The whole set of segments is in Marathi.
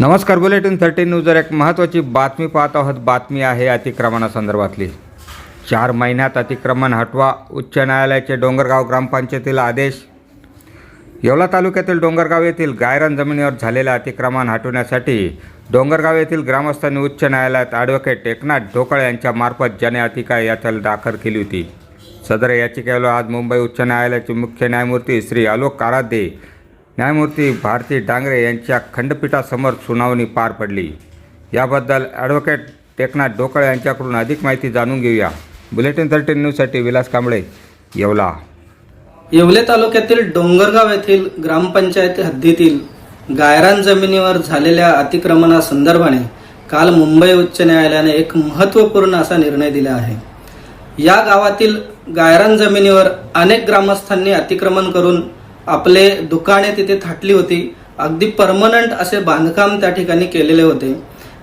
नमस्कार बुलेटिन थर्टीन न्यूजवर एक महत्त्वाची बातमी पाहत आहोत. बातमी आहे अतिक्रमणासंदर्भातली. चार महिन्यात अतिक्रमण हटवा उच्च न्यायालयाचे डोंगरगाव ग्रामपंचायतील आदेश. येवला तालुक्यातील डोंगरगाव येथील गायरान जमिनीवर झालेलं अतिक्रमण हटवण्यासाठी डोंगरगाव येथील ग्रामस्थांनी उच्च न्यायालयात ॲडव्होकेट एकनाथ ढोकळ यांच्यामार्फत मार्फत जनयातिका याचल दाखल केली होती. सदर याचिकेवर आज मुंबई उच्च न्यायालयाचे मुख्य न्यायमूर्ती श्री आलोक कारादे न्यायमूर्ती भारती डांगरे यांच्या खंडपीठासमोर सुनावणी पार पडली. याबद्दल ॲडव्होकेट एकनाथ ढोकळे यांच्याकडून अधिक माहिती जाणून घेऊया. बुलेटिन थर्टीन न्यूजसाठी विलास कांबळे येवला. येवले तालुक्यातील डोंगरगाव येथील ग्रामपंचायत हद्दीतील गायरान जमिनीवर झालेल्या अतिक्रमणासंदर्भाने काल मुंबई उच्च न्यायालयाने एक महत्त्वपूर्ण असा निर्णय दिला आहे. या गावातील गायरान जमिनीवर अनेक ग्रामस्थांनी अतिक्रमण करून आपले दुकाने तिथे थाटली होती. अगदी परमनंट असे बांधकाम त्या ठिकाणी केलेले होते.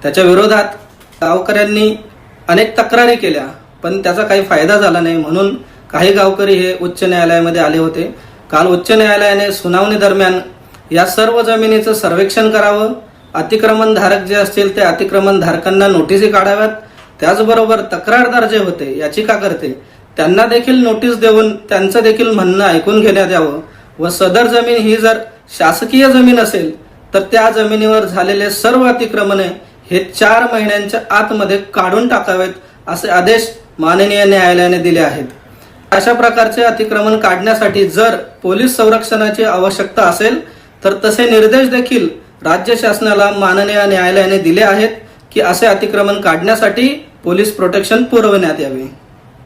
त्याच्या विरोधात गावकऱ्यांनी अनेक तक्रारी केल्या पण त्याचा काही फायदा झाला नाही म्हणून काही गावकरी हे उच्च न्यायालयामध्ये आले होते. काल उच्च न्यायालयाने सुनावणी दरम्यान या सर्व जमिनीचं सर्वेक्षण करावं अतिक्रमण धारक जे असतील ते अतिक्रमण धारकांना नोटीसी काढाव्यात त्याचबरोबर तक्रारदार जे होते याचिका करते त्यांना देखील नोटीस देऊन त्यांचं देखील म्हणणं ऐकून घेण्यात यावं. व सदर जमीन ही जर शासकीय जमीन असेल तर त्या जमिनीवर झालेले सर्व अतिक्रमणे हे चार महिन्यांच्या आतमध्ये काढून टाकावेत असे आदेश माननीय न्यायालयाने दिले आहेत. अशा प्रकारचे अतिक्रमण काढण्यासाठी जर पोलीस संरक्षणाची आवश्यकता असेल तर तसे निर्देश देखील राज्य शासनाला माननीय न्यायालयाने दिले आहेत की असे अतिक्रमण काढण्यासाठी पोलीस प्रोटेक्शन पुरवण्यात यावे.